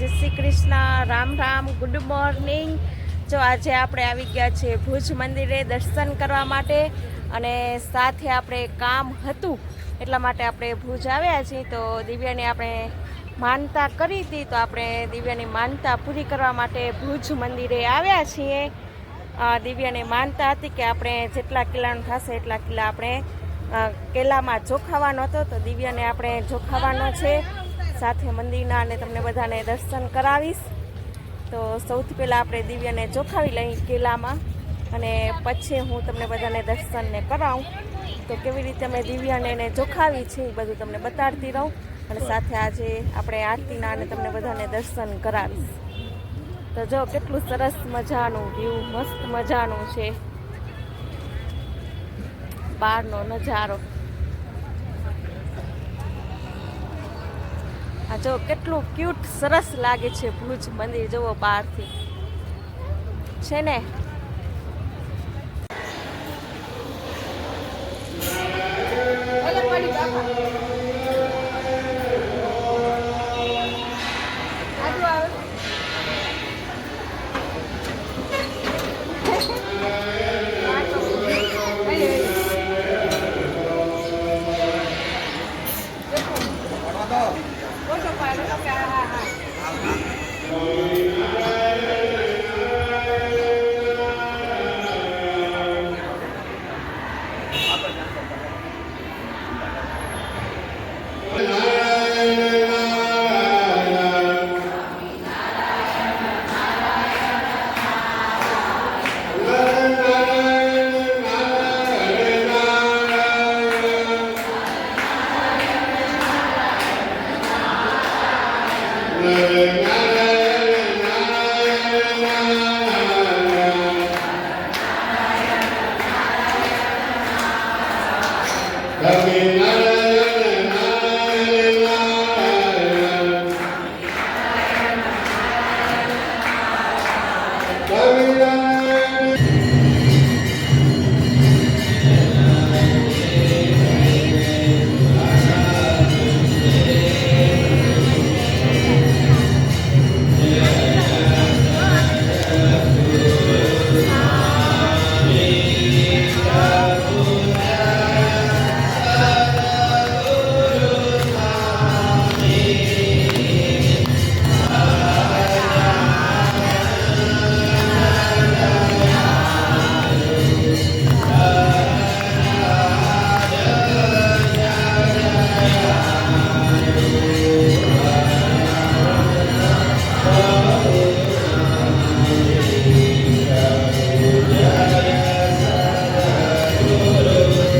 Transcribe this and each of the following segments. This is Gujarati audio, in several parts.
જય શ્રી કૃષ્ણ, રામ રામ, ગુડ મોર્નિંગ. જો આજે આપણે આવી ગયા છીએ ભુજ મંદિરે દર્શન કરવા માટે અને સાથે આપણે કામ હતું, એટલા માટે આપણે ભુજ આવ્યા છીએ. તો દિવ્યાની આપણે માનતા કરી હતી, તો આપણે દિવ્યાની માનતા પૂરી કરવા માટે ભુજ મંદિરે આવ્યા છીએ. દિવ્યાની માનતા હતી કે આપણે જેટલા કિલ્લાનું થશે એટલા કિલ્લા આપણે કેલામાં જોખાવાનો હતો. તો દિવ્યાને આપણે જોખાવાનો છે. સાથે મંદિરના અને તમને બધાને દર્શન કરાવીશ. તો સૌથી પહેલાં આપણે દિવ્યને જોખાવી લઈ કેલામાં અને પછી હું તમને બધાને દર્શનને કરાવું. તો કેવી રીતે અમે દિવ્યાને એને જોખાવી છે એ બધું તમને બતાડતી રહું અને સાથે આજે આપણે આરતીના અને તમને બધાને દર્શન કરાવીશ. તો જો કેટલું સરસ મજાનું વ્યૂ મસ્ત મજાનું છે. બહારનો નજારો. જો કેટલું ક્યુટ સરસ લાગે છે ભુજ મંદિર. જુઓ બહારથી. છે ને? Música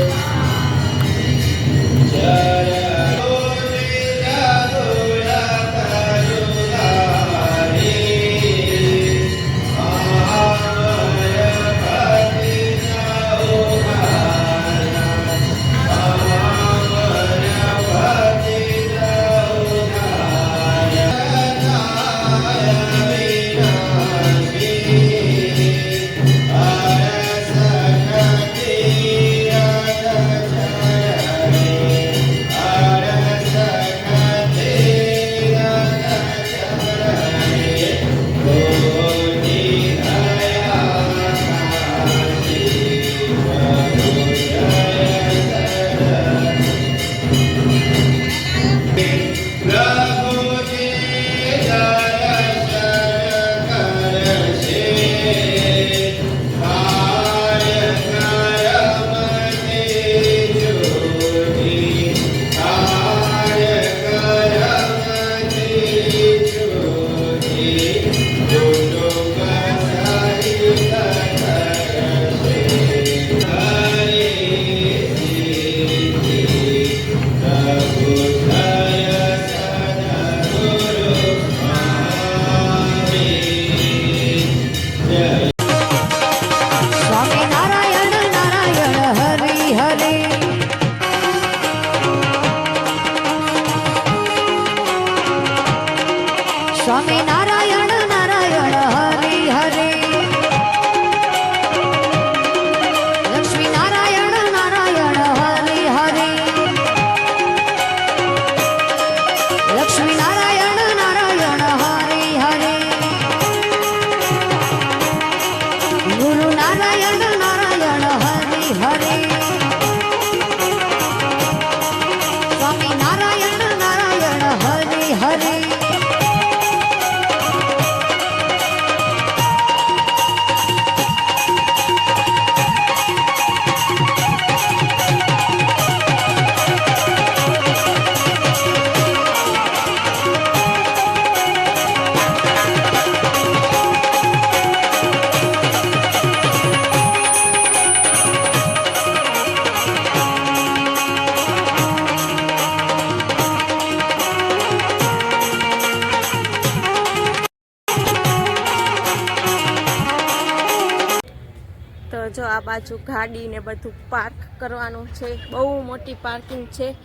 બાજુ ગાડી ને બધું પાર્ક કરવાનું છે. બહુ મોટી પાર્કિંગ છે.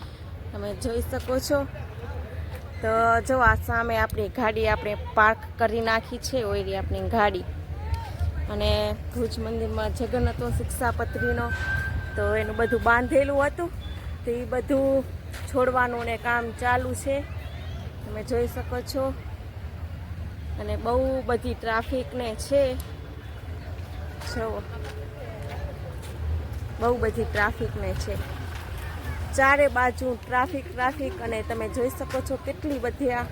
તમે જોઈ શકો છો. તો જો આ સામે આપણી ગાડી આપણે પાર્ક કરી નાખી છે ઓયરી આપણી ગાડી. અને ભુજ મંદિરમાં જગન હતો શિક્ષાપત્રીનો તો એનું બધું બાંધેલું હતું. તો એ બધું છોડવાનું ને કામ ચાલુ છે. તમે જોઈ શકો છો. અને બહુ બધી ટ્રાફિકને છે. જુઓ બહુ બધી ટ્રાફિકને છે. ચારે બાજુ ટ્રાફિક ટ્રાફિક અને તમે જોઈ શકો છો કેટલી બધી આ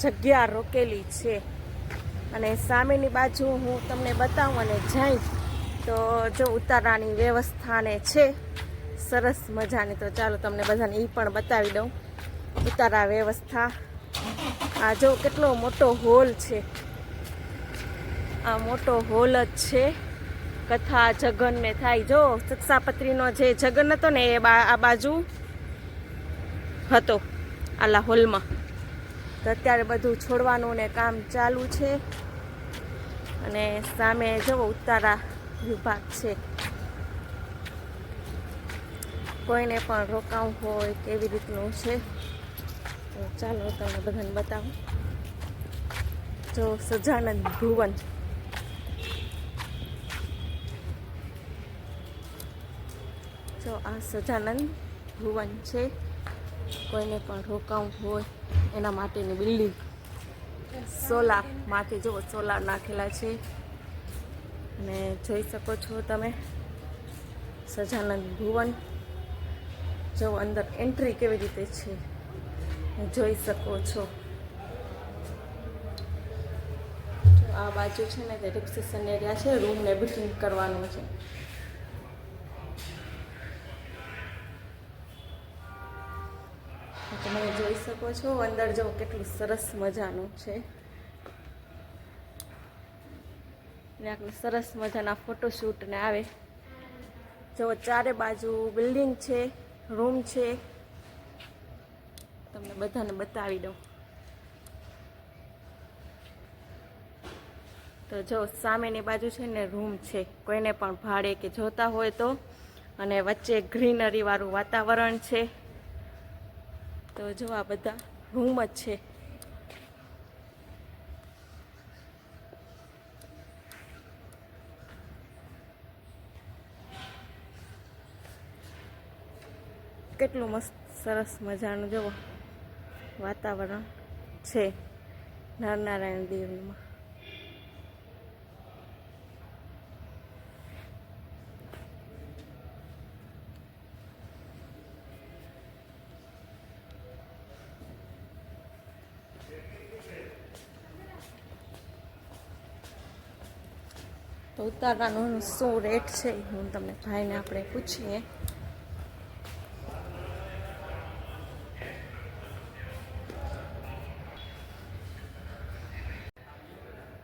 જગ્યા રોકેલી છે. અને સામેની બાજુ હું તમને બતાવું અને જઈ તો જો ઉતારાની વ્યવસ્થાને છે, સરસ મજાની. તો ચાલો તમને બધાને એ પણ બતાવી દઉં. ઉતારા વ્યવસ્થા. આ જો કેટલો મોટો હોલ છે. આ મોટો હોલ જ છે. કથા જગન ને થાય. જો, શિક્ષાપત્રીનો જે જગન હતો ને એ આ બાજુ હતો, આલા હોલમાં. તો અત્યારે બધું છોડવાનું ને કામ ચાલુ છે. અને સામે જવો ઉતારા વિભાગ છે. કોઈને પણ રોકાવું હોય કેવી રીતનું છે? તો ચાલો તમને બધાને બતાવું. જો સજાનંદ ભુવન. જો આ સજાનંદ ભુવન છે. કોઈને પણ રોકાવું હોય એના માટેની બિલ્ડિંગ. સોલાર માથે જો સોલાર નાખેલા છે. અને જોઈ શકો છો તમે, સજાનંદ ભુવન. જો અંદર એન્ટ્રી કેવી રીતે છે જોઈ શકો છો. આ બાજુ છે ને, તે એરિયા છે રૂમને બુકિંગ કરવાનું છે. શકો છો. અંદર જો કેટલું સરસ મજાનું છે. ને આપણે સરસ મજાના ફોટોશૂટ ને આવે. જો ચારે બાજુ બિલ્ડિંગ છે રૂમ છે. તમને બધાને બતાવી દઉં. તો જો સામેની બાજુ છે ને રૂમ છે. કોઈને પણ ભાડે કે જોતા હોય તો. અને વચ્ચે ગ્રીનરી વાળું વાતાવરણ છે. તો જો આ બધા રૂમ જ છે. કેટલું મસ્ત સરસ મજાનું જુઓ વાતાવરણ છે. નરનારાયણ દેવમાં. તો શું રેટ છે? હું તમને ભાઈને આપણે પૂછીએ.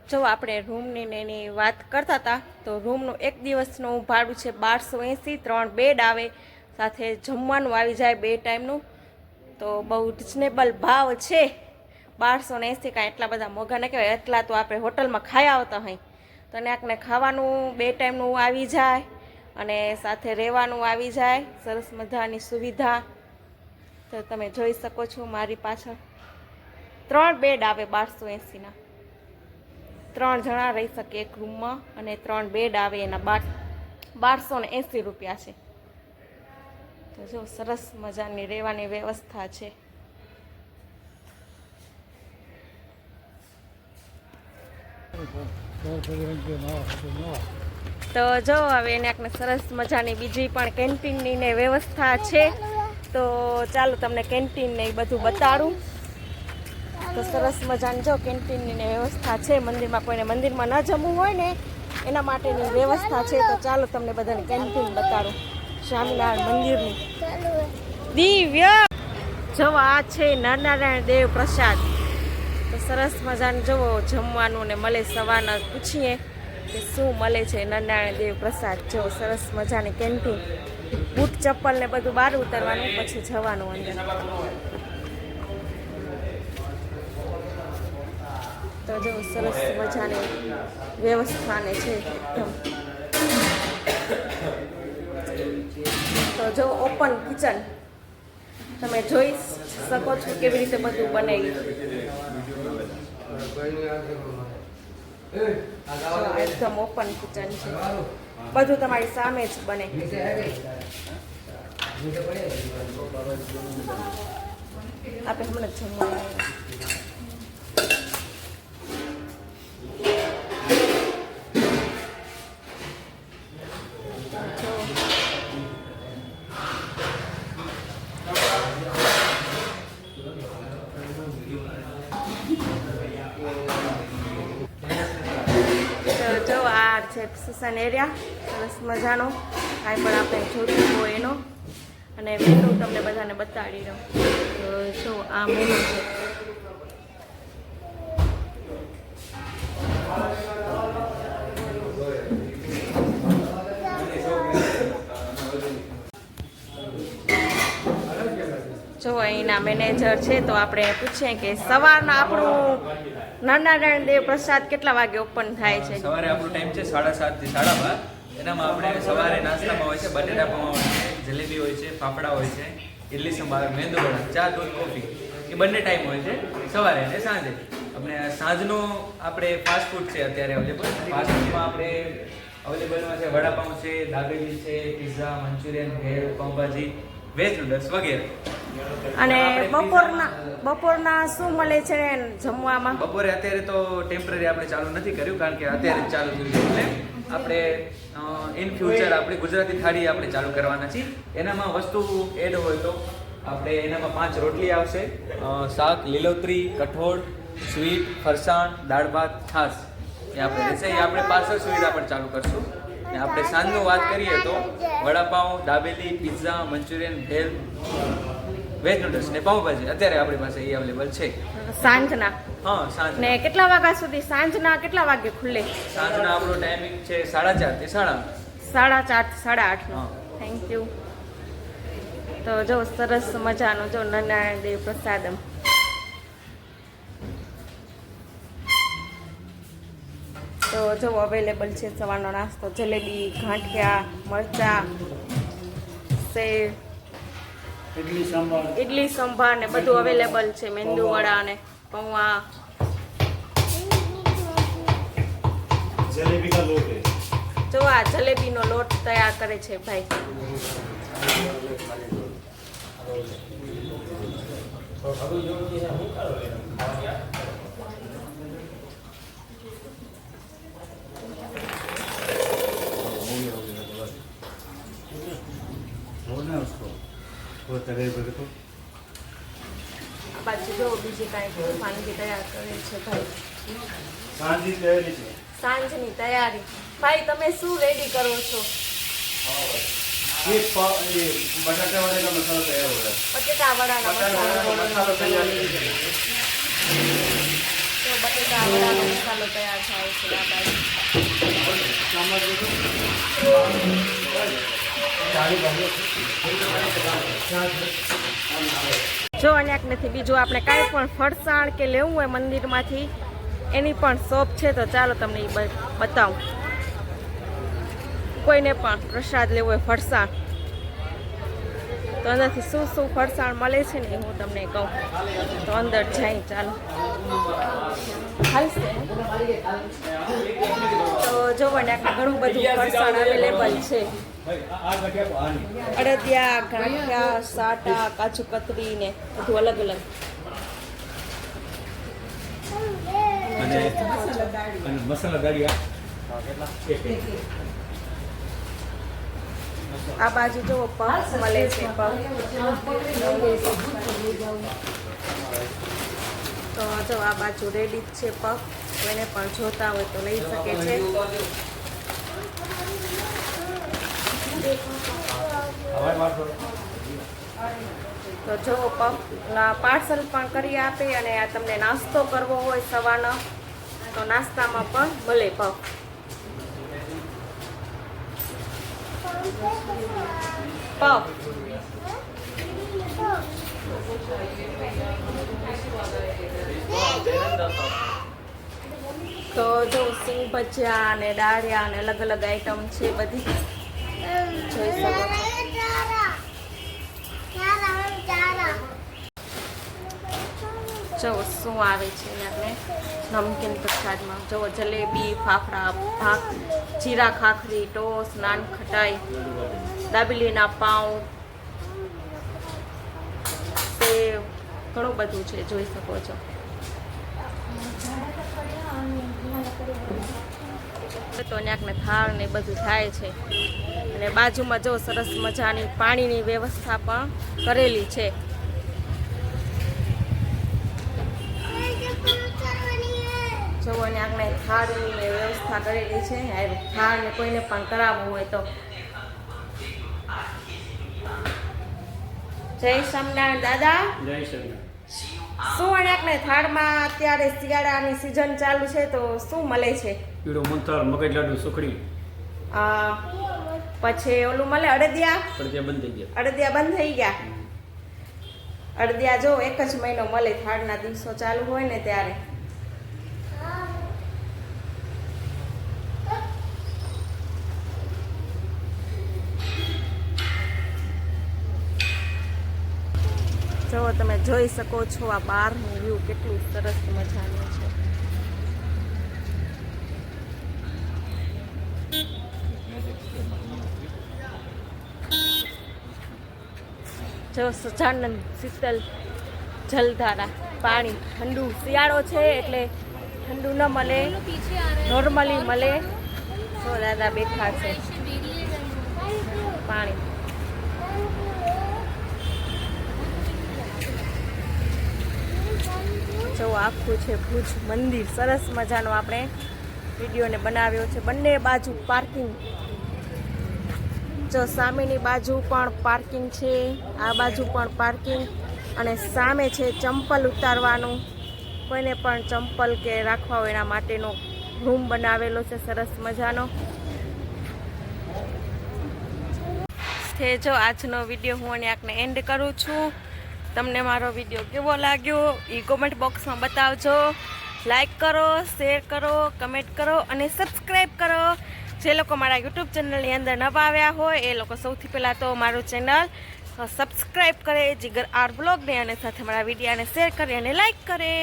જો આપણે રૂમની ને એની વાત કરતા હતા, તો રૂમનું એક દિવસનું ભાડું છે બારસો એંસી, ત્રણ બેડ આવે, સાથે જમવાનું આવી જાય બે ટાઈમનું તો બહુ રિઝનેબલ ભાવ છે. બારસો ને એંસી કાંઈ એટલા બધા મોંઘા ન કહેવાય, એટલા તો આપણે હોટલમાં ખાયા આવતા હોય. તો ત્યાંકને ખાવાનું બે ટાઈમનું આવી જાય અને સાથે રહેવાનું આવી જાય. સરસ મજાની સુવિધા. તો તમે જોઈ શકો છો મારી પાછળ. ત્રણ બેડ આવે બારસો એંસીના. ત્રણ જણા રહી શકે એક રૂમમાં અને ત્રણ બેડ આવે એના બાર, બારસો ને એંસી રૂપિયા છે. તો જો સરસ મજાની રહેવાની વ્યવસ્થા છે. તો જો, હવે એને આપણે સરસ મજાની બીજી પણ કેન્ટીનની ને વ્યવસ્થા છે. તો ચાલો તમને કેન્ટીન ને બધું બતાડું. તો સરસ મજાની જો કેન્ટીનની ને વ્યવસ્થા છે. મંદિરમાં કોઈને મંદિરમાં ન જમવું હોય ને, એના માટેની વ્યવસ્થા છે. તો ચાલો તમને બધાને કેન્ટીન બતાડું. સ્વામિનારાયણ મંદિરની. દિવ્ય! જો આ છે નરનારાયણ દેવ પ્રસાદ. તો સરસ મજાનું જુઓ, જમવાનું ને મળે સવારના પૂછીએ કે શું મળે છે નરનારાયણ દેવ પ્રસાદ. જો સરસ મજાની કેન્ટીન, બૂટ, ચપ્પલ ને બધું બહાર ઉતરવાનું, પછી જવાનું અંદર. તો જો સરસ મજાની વ્યવસ્થાને છે તો જો ઓપન કિચન તમે જોઈ શકો છો કેવી રીતે બધું બને એકદમ ઓપન કિચન છે. બધું તમારી સામે જ બને. આપણે હમણાં જ સુસાન એરિયા સરસ મજાનો. કાંઈ પણ આપણે જોતું હોય એનો. અને મેનુ તમને બધાને બતાડી દઉં. જો, આ મેનુ છે. જો, અહીંના મેનેજર છે, તો આપણે પૂછીએ કે સવારના આપણું નારાયણ દેવ પ્રસાદ કેટલા વાગે ઓપન થાય છે? સવારે આપણો ટાઈમ છે સાડા સાતથી સાડા બાર એનામાં આપણે સવારે નાસ્તામાં હોય છે, બટેટા પૌવા હોય છે, જલેબી હોય છે, ફાફડા હોય છે, ઇડલી સંભાર, મેંદુ વડા, ચા, દૂધ, કોફી. એ બંને ટાઈમ હોય છે, સવારે અને સાંજે. આપણે સાંજનો આપણે ફાસ્ટ ફૂડ છે અત્યારે અવેલેબલ ફાસ્ટ ફૂડમાં આપણે અવેલેબલમાં છે વડાપાઉં છે, દાબેલી છે pizza manchurian, bhel, pav bhaji veg noodles વગેરે. અને બપોરના બપોરના શું મળે છે જમવામાં? બપોરે અત્યારે તો ટેમ્પરરી આપણે ચાલુ નથી કર્યું, કારણ કે અત્યારે ચાલુ થયું છે એટલે આપણે ઇન ફ્યુચર આપણે ગુજરાતી થાળી આપણે ચાલુ કરવાના છીએ. એનામાં વસ્તુ એડ હોય તો આપણે એનામાં પાંચ રોટલી આવશે. શાક, લીલોતરી, કઠોળ સ્વીટ ફરસાણ, દાળ ભાત, છાશ. એ આપણે રહેશે. એ આપણે પાર્સલ સુવિધા પણ ચાલુ કરશું. ને આપણે સાંજનું વાત કરીએ તો vada pav, dabeli, pizza, manchurian bhel veg noodles ને પાઉંભાજી. અત્યારે આપણી પાસે એ અવેલેબલ છે. સાંજના? હા સાંજ ને કેટલા વાગ્યા સુધી? સાંજના કેટલા વાગે ખુલ્લે સાંજના આપણો ટાઈમિંગ છે સાડા ચારથી સાડા સાડા ચારથી સાડા આઠનો થેન્ક યુ તો જો સરસ મજાનો જો નારાયણ દેવ પ્રસાદમ તો જો અવેલેબલ છે સવારનો નાસ્તો. જલેબી ગાંઠિયા મરચા સેવ. ઇડલી સંભાર. ને બધું અવેલેબલ છે મેંદુ વડા ને પૌવા. જલેબી જો આ જલેબીનો લોટ તૈયાર કરે છે ભાઈ. તો જો કે હું કરો વધારે બધું પાછું જો બીજી કાંઈ તોફાનગી તૈયાર કરે છે ભાઈ. સાંજની તૈયારી ભાઈ તમે શું રેડી કરો છો? બટાટા વડાનો મસાલો તૈયાર વડાનો મસાલો. તૈયાર થાય છે જો અન્યાક નથી, બીજું આપણે કાંઈ પણ ફરસાણ કે લેવું હોય મંદિરમાંથી, એની પણ શોપ છે, તો ચાલો તમને એ બતાવું. કોઈને પણ પ્રસાદ લેવો હોય ફરસાણ, તો અંદરથી શું શું ફરસાણ મળે છે ને હું તમને કહું. તો અંદર જાય, ચાલો. હાલશે જોવો ને આખા ઘણું બધું ફરસાણ અવેલેબલ છે. અડદિયા ગાંઠિયા સાટા કાજુ કતરી ને બધું અલગ અલગ. અને અને મસાલા દાળિયા. આ બાજુ જો પફ મળે છે પફ. તો જો આ બાજુ રેડી જ છે પગ. કોઈને પણ જોતા હોય તો લઈ શકે છે. તો જો પગ પાર્સલ પણ કરી આપે અને આ તમને નાસ્તો કરવો હોય સવારનો, તો નાસ્તામાં પણ મળે પગ. પફ તો જો સિંગ ભજીયા અને દાળિયા અને અલગ અલગ આઈટમ છે બધી. જોઈ શકો. જો શું આવે છે આપણે? નમકીન પ્રસાદમાં. જો જલેબી, ફાફડા ભાખ જીરા, ખાખરી, ટોસ, નાન ખટાઈ, દાબેલીના પાઉં, સેવ, ઘણું બધું છે. જોઈ શકો છો. તો ન્યાકને થાળ ને બધું થાય છે. અને બાજુમાં જો સરસ મજાની પાણીની વ્યવસ્થા પણ કરેલી છે. જો ન્યાકને થાળની ને વ્યવસ્થા કરેલી છે. થાળને કોઈને પણ કરાવવું હોય તો. જય સ્વામિનારાયણ દાદા. જય શ્રી અણ્યાકને થાળમાં અત્યારે શિયાળાની સિઝન ચાલુ છે તો શું મળે છે? પીળો મંથર મગજ લાડુ સુખડી. પછી ઓલું મળે અડદિયા? અડદિયા બંધ થઈ ગયા. અડદિયા બંધ થઈ ગયા? અડદિયા જો એક જ મહિનો મળે થાળના દિવસો ચાલુ હોય ને ત્યારે જો તમે જોઈ શકો છો આ બહારનું વ્યૂ કેટલું સરસ મજાનું છે. જો સજાનંદ શીતલ જલધારા, પાણી, ઠંડુ, શિયાળો છે એટલે ઠંડુ ન મળે નોર્મલી મળે. સો દાદા બેઠા છે. પાણી. જો આખું છે ભુજ મંદિર. સરસ મજાનો આપણે વિડીયોને બનાવ્યો છે. બંને બાજુ પાર્કિંગ જો સામેની બાજુ પણ પાર્કિંગ છે, આ બાજુ પણ પાર્કિંગ અને સામે છે ચંપલ ઉતારવાનું. કોઈને પણ ચંપલ કે રાખવા હોય એના માટેનો રૂમ બનાવેલો છે. સરસ મજાનો. છે જો આજનો વીડિયો હું અને આપને એન્ડ કરું છું. તમને મારો વીડિયો કેવો લાગ્યો એ કોમેન્ટ બોક્સમાં બતાવજો. લાઈક કરો શેર કરો કમેન્ટ કરો અને સબસ્ક્રાઈબ કરો. જે લોકો મારા યુટ્યુબ ચેનલની અંદર નવા આવ્યા હોય, એ લોકો સૌથી પહેલાં તો મારું ચેનલ સબસ્ક્રાઈબ કરે, જીગર આર બ્લોગને અને સાથે મારા વિડીયાને શેર કરે અને લાઈક કરે.